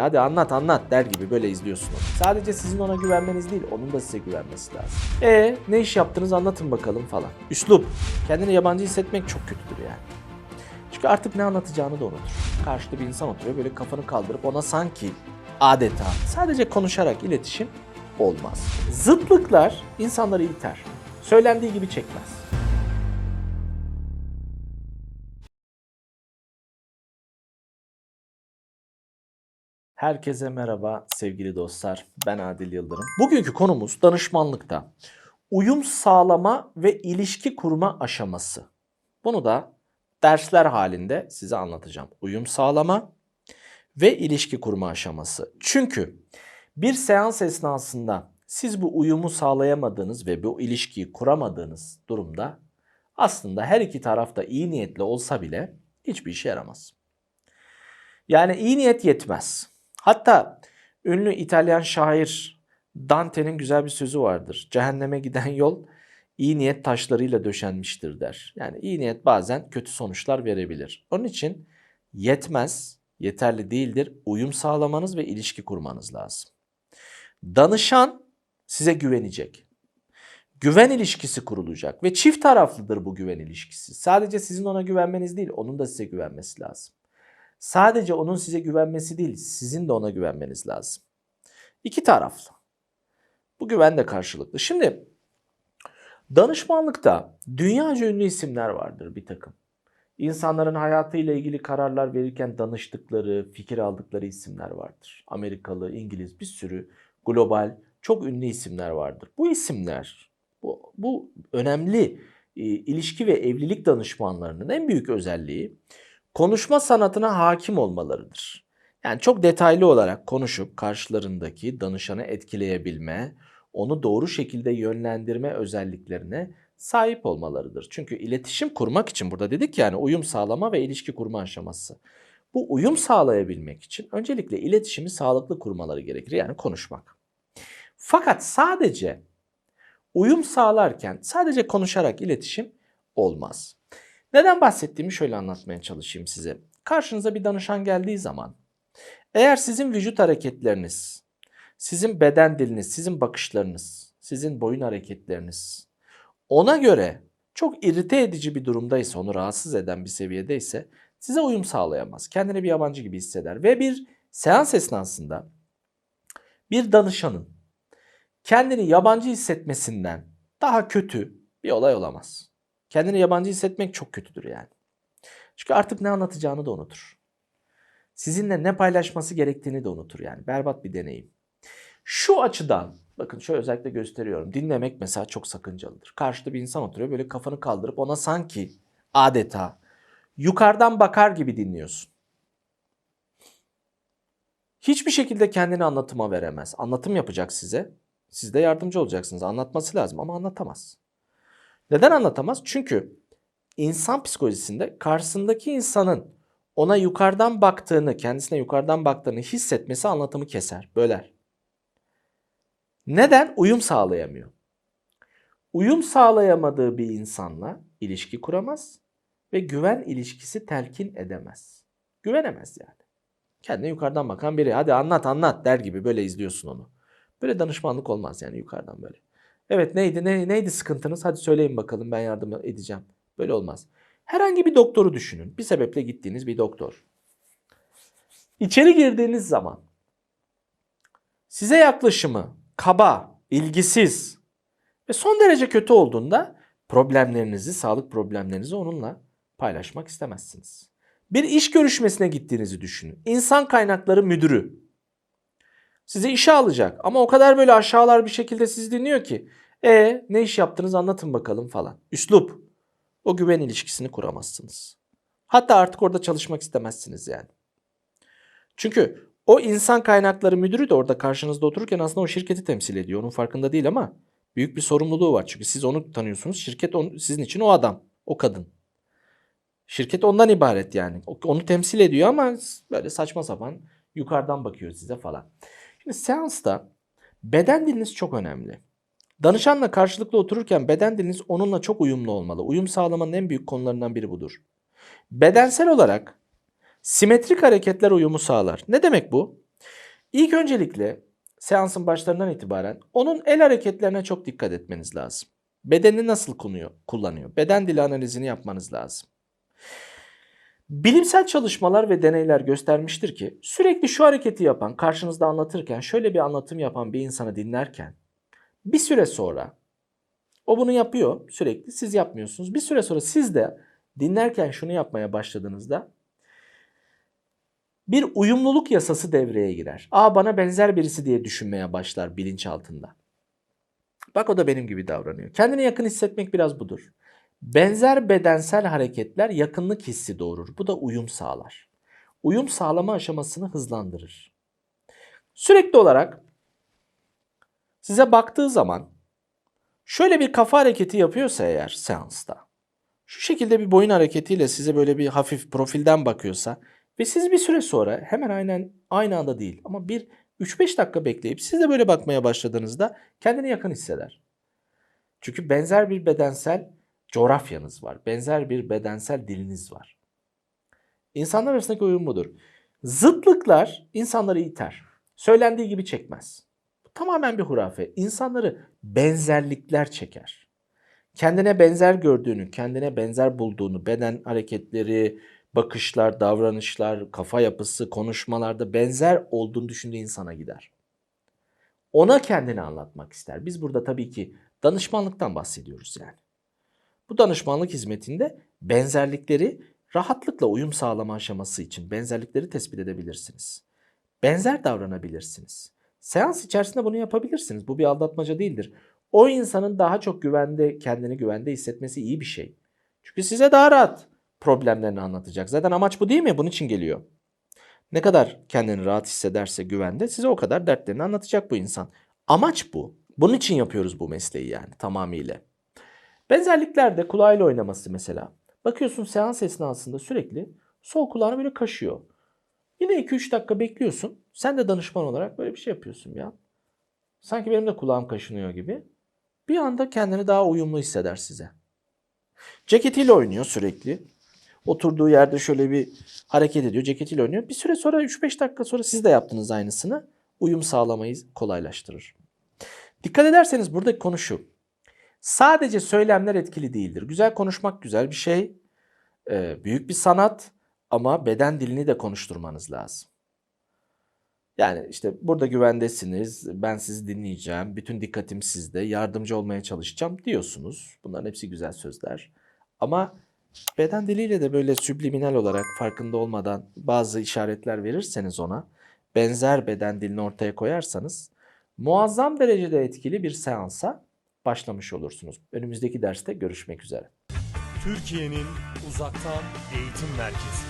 Hadi anlat anlat der gibi böyle izliyorsun onu. Sadece sizin ona güvenmeniz değil, onun da size güvenmesi lazım. E ne iş yaptınız anlatın bakalım falan. Üslup. Kendini yabancı hissetmek çok kötüdür yani. Çünkü artık ne anlatacağını da unutur. Karşıda bir insan oturuyor böyle kafanı kaldırıp ona sanki adeta sadece konuşarak iletişim olmaz. Zıtlıklar insanları iter. Söylendiği gibi çekmez. Herkese merhaba sevgili dostlar. Ben Adil Yıldırım. Bugünkü konumuz danışmanlıkta uyum sağlama ve ilişki kurma aşaması. Bunu da dersler halinde size anlatacağım. Uyum sağlama ve ilişki kurma aşaması. Çünkü bir seans esnasında siz bu uyumu sağlayamadığınız ve bu ilişkiyi kuramadığınız durumda aslında her iki tarafta iyi niyetli olsa bile hiçbir işe yaramaz. Yani iyi niyet yetmez. Hatta ünlü İtalyan şair Dante'nin güzel bir sözü vardır. Cehenneme giden yol iyi niyet taşlarıyla döşenmiştir der. Yani iyi niyet bazen kötü sonuçlar verebilir. Onun için yetmez, yeterli değildir. Uyum sağlamanız ve ilişki kurmanız lazım. Danışan size güvenecek. Güven ilişkisi kurulacak ve çift taraflıdır bu güven ilişkisi. Sadece sizin ona güvenmeniz değil, onun da size güvenmesi lazım. Sadece onun size güvenmesi değil, sizin de ona güvenmeniz lazım. İki taraflı. Bu güven de karşılıklı. Şimdi danışmanlıkta dünyaca ünlü isimler vardır bir takım. İnsanların hayatıyla ilgili kararlar verirken danıştıkları, fikir aldıkları isimler vardır. Amerikalı, İngiliz bir sürü global çok ünlü isimler vardır. Bu isimler, bu, bu önemli e, ilişki ve evlilik danışmanlarının en büyük özelliği konuşma sanatına hakim olmalarıdır. Yani çok detaylı olarak konuşup karşılarındaki danışanı etkileyebilme, onu doğru şekilde yönlendirme özelliklerine sahip olmalarıdır. Çünkü iletişim kurmak için burada dedik yani uyum sağlama ve ilişki kurma aşaması. Bu uyum sağlayabilmek için öncelikle iletişimi sağlıklı kurmaları gerekir yani konuşmak. Fakat sadece uyum sağlarken sadece konuşarak iletişim olmaz. Neden bahsettiğimi şöyle anlatmaya çalışayım size. Karşınıza bir danışan geldiği zaman eğer sizin vücut hareketleriniz, sizin beden diliniz, sizin bakışlarınız, sizin boyun hareketleriniz ona göre çok irite edici bir durumdaysa, onu rahatsız eden bir seviyedeyse size uyum sağlayamaz. Kendini bir yabancı gibi hisseder ve bir seans esnasında bir danışanın kendini yabancı hissetmesinden daha kötü bir olay olamaz. Kendini yabancı hissetmek çok kötüdür yani. Çünkü artık ne anlatacağını da unutur. Sizinle ne paylaşması gerektiğini de unutur yani. Berbat bir deneyim. Şu açıdan bakın şöyle özellikle gösteriyorum. Dinlemek mesela çok sakıncalıdır. Karşıda bir insan oturuyor böyle kafanı kaldırıp ona sanki adeta yukarıdan bakar gibi dinliyorsun. Hiçbir şekilde kendini anlatıma veremez. Anlatım yapacak size. Siz de yardımcı olacaksınız. Anlatması lazım ama anlatamaz. Neden anlatamaz? Çünkü insan psikolojisinde karşısındaki insanın ona yukarıdan baktığını, kendisine yukarıdan baktığını hissetmesi anlatımı keser, böler. Neden? Uyum sağlayamıyor. Uyum sağlayamadığı bir insanla ilişki kuramaz ve güven ilişkisi telkin edemez. Güvenemez yani. Kendine yukarıdan bakan biri hadi anlat anlat der gibi böyle izliyorsun onu. Böyle danışmanlık olmaz yani yukarıdan böyle. Evet neydi ne, neydi sıkıntınız hadi söyleyin bakalım ben yardım edeceğim. Böyle olmaz. Herhangi bir doktoru düşünün. Bir sebeple gittiğiniz bir doktor. İçeri girdiğiniz zaman size yaklaşımı kaba, ilgisiz ve son derece kötü olduğunda problemlerinizi, sağlık problemlerinizi onunla paylaşmak istemezsiniz. Bir iş görüşmesine gittiğinizi düşünün. İnsan kaynakları müdürü sizi işe alacak ama o kadar böyle aşağılar bir şekilde sizi dinliyor ki e ne iş yaptınız anlatın bakalım falan. Üslup. O güven ilişkisini kuramazsınız. Hatta artık orada çalışmak istemezsiniz yani. Çünkü o insan kaynakları müdürü de orada karşınızda otururken aslında o şirketi temsil ediyor. Onun farkında değil ama büyük bir sorumluluğu var. Çünkü siz onu tanıyorsunuz. Şirket on, sizin için o adam, o kadın. Şirket ondan ibaret yani. Onu temsil ediyor ama böyle saçma sapan yukarıdan bakıyor size falan. Şimdi seansta beden diliniz çok önemli. Danışanla karşılıklı otururken beden diliniz onunla çok uyumlu olmalı. Uyum sağlamanın en büyük konularından biri budur. Bedensel olarak simetrik hareketler uyumu sağlar. Ne demek bu? İlk öncelikle seansın başlarından itibaren onun el hareketlerine çok dikkat etmeniz lazım. Bedenini nasıl kullanıyor. Beden dili analizini yapmanız lazım. Bilimsel çalışmalar ve deneyler göstermiştir ki sürekli şu hareketi yapan, karşınızda anlatırken şöyle bir anlatım yapan bir insanı dinlerken bir süre sonra o bunu yapıyor sürekli siz yapmıyorsunuz. Bir süre sonra siz de dinlerken şunu yapmaya başladığınızda bir uyumluluk yasası devreye girer. Aa bana benzer birisi diye düşünmeye başlar bilinçaltında. Bak o da benim gibi davranıyor. Kendine yakın hissetmek biraz budur. Benzer bedensel hareketler yakınlık hissi doğurur. Bu da uyum sağlar. Uyum sağlama aşamasını hızlandırır. Sürekli olarak size baktığı zaman şöyle bir kafa hareketi yapıyorsa eğer seansta, şu şekilde bir boyun hareketiyle size böyle bir hafif profilden bakıyorsa ve siz bir süre sonra hemen aynen aynı anda değil ama bir 3-5 dakika bekleyip siz de böyle bakmaya başladığınızda kendini yakın hisseder. Çünkü benzer bir bedensel coğrafyanız var. Benzer bir bedensel diliniz var. İnsanlar arasındaki uyum budur. Zıtlıklar insanları iter. Söylendiği gibi çekmez. Bu tamamen bir hurafe. İnsanları benzerlikler çeker. Kendine benzer gördüğünü, kendine benzer bulduğunu, beden hareketleri, bakışlar, davranışlar, kafa yapısı, konuşmalarda benzer olduğunu düşündüğü insana gider. Ona kendini anlatmak ister. Biz burada tabii ki danışmanlıktan bahsediyoruz yani. Bu danışmanlık hizmetinde benzerlikleri rahatlıkla uyum sağlama aşaması için benzerlikleri tespit edebilirsiniz. Benzer davranabilirsiniz. Seans içerisinde bunu yapabilirsiniz. Bu bir aldatmaca değildir. O insanın daha çok güvende, kendini güvende hissetmesi iyi bir şey. Çünkü size daha rahat problemlerini anlatacak. Zaten amaç bu değil mi? Bunun için geliyor. Ne kadar kendini rahat hissederse güvende size o kadar dertlerini anlatacak bu insan. Amaç bu. Bunun için yapıyoruz bu mesleği yani tamamıyla. Benzerliklerde kulağıyla oynaması mesela. Bakıyorsun seans esnasında sürekli sol kulağını böyle kaşıyor. Yine 2-3 dakika bekliyorsun. Sen de danışman olarak böyle bir şey yapıyorsun ya. Sanki benim de kulağım kaşınıyor gibi. Bir anda kendini daha uyumlu hisseder size. Ceketiyle oynuyor sürekli. Oturduğu yerde şöyle bir hareket ediyor. Ceketiyle oynuyor. Bir süre sonra 3-5 dakika sonra siz de yaptınız aynısını. Uyum sağlamayı kolaylaştırır. Dikkat ederseniz buradaki konu şu. Sadece söylemler etkili değildir. Güzel konuşmak güzel bir şey. Ee, büyük bir sanat ama beden dilini de konuşturmanız lazım. Yani işte burada güvendesiniz, ben sizi dinleyeceğim, bütün dikkatim sizde, yardımcı olmaya çalışacağım diyorsunuz. Bunların hepsi güzel sözler. Ama beden diliyle de böyle subliminal olarak farkında olmadan bazı işaretler verirseniz ona, benzer beden dilini ortaya koyarsanız muazzam derecede etkili bir seansa başlamış olursunuz. Önümüzdeki derste görüşmek üzere. Türkiye'nin uzaktan eğitim merkezi.